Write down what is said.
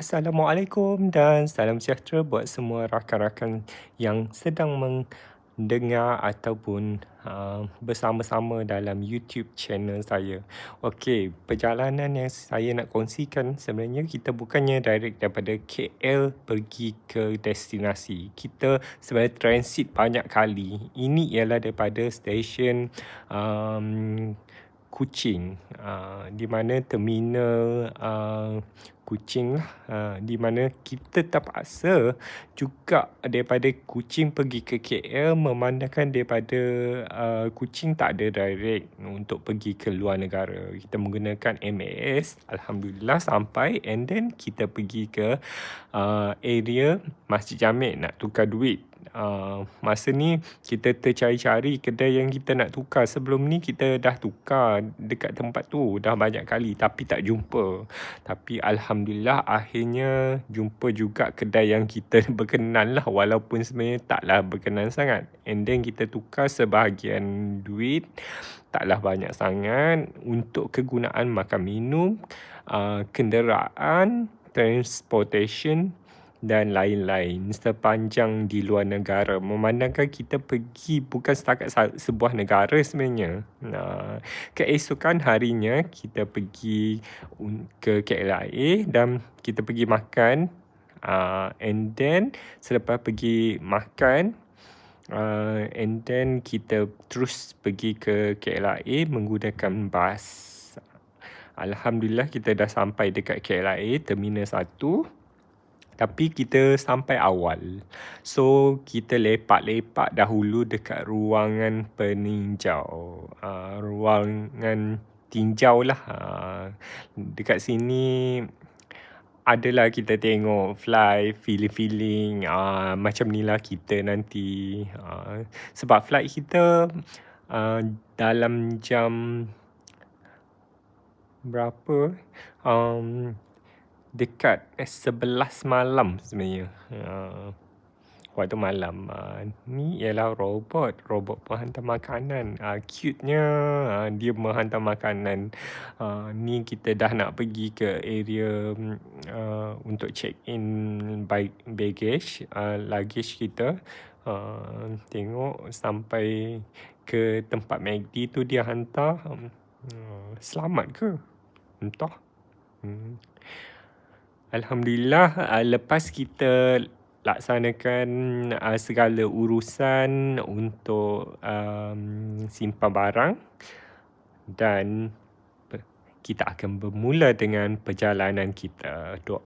Assalamualaikum dan salam sejahtera buat semua rakan-rakan yang sedang mendengar ataupun uh, bersama-sama dalam YouTube channel saya. Okey, perjalanan yang saya nak kongsikan sebenarnya kita bukannya direct daripada KL pergi ke destinasi. Kita sebenarnya transit banyak kali. Ini ialah daripada stesen um, Kuching uh, di mana terminal uh, Kuching uh, di mana kita terpaksa juga daripada Kuching pergi ke KL memandangkan daripada uh, Kuching tak ada direct untuk pergi ke luar negara. Kita menggunakan MAS Alhamdulillah sampai and then kita pergi ke uh, area Masjid Jamek nak tukar duit Uh, masa ni kita tercari-cari kedai yang kita nak tukar. Sebelum ni kita dah tukar dekat tempat tu dah banyak kali tapi tak jumpa. Tapi Alhamdulillah akhirnya jumpa juga kedai yang kita berkenan lah walaupun sebenarnya taklah berkenan sangat. And then kita tukar sebahagian duit taklah banyak sangat untuk kegunaan makan minum uh, kenderaan transportation dan lain-lain. Sepanjang di luar negara memandangkan kita pergi bukan setakat sebuah negara sebenarnya. Nah, keesokan harinya kita pergi ke KLIA dan kita pergi makan uh, and then selepas pergi makan uh, and then kita terus pergi ke KLIA menggunakan bas. Alhamdulillah kita dah sampai dekat KLIA Terminal 1 tapi kita sampai awal. So, kita lepak-lepak dahulu dekat ruangan peninjau. Uh, ruangan tinjau lah. Uh, dekat sini adalah kita tengok fly, feeling-feeling. Uh, macam ni lah kita nanti. Uh, sebab flight kita uh, dalam jam berapa? Um, dekat eh, 11 malam sebenarnya. Uh, waktu malam. Uh, ni ialah robot. Robot penghantar makanan. Uh, cute-nya uh, dia menghantar makanan. Uh, ni kita dah nak pergi ke area uh, untuk check in baggage. Uh, luggage kita. Uh, tengok sampai ke tempat MACD tu dia hantar. Uh, selamat ke? Entah. Hmm. Alhamdulillah uh, lepas kita laksanakan uh, segala urusan untuk um, simpan barang dan kita akan bermula dengan perjalanan kita. Doa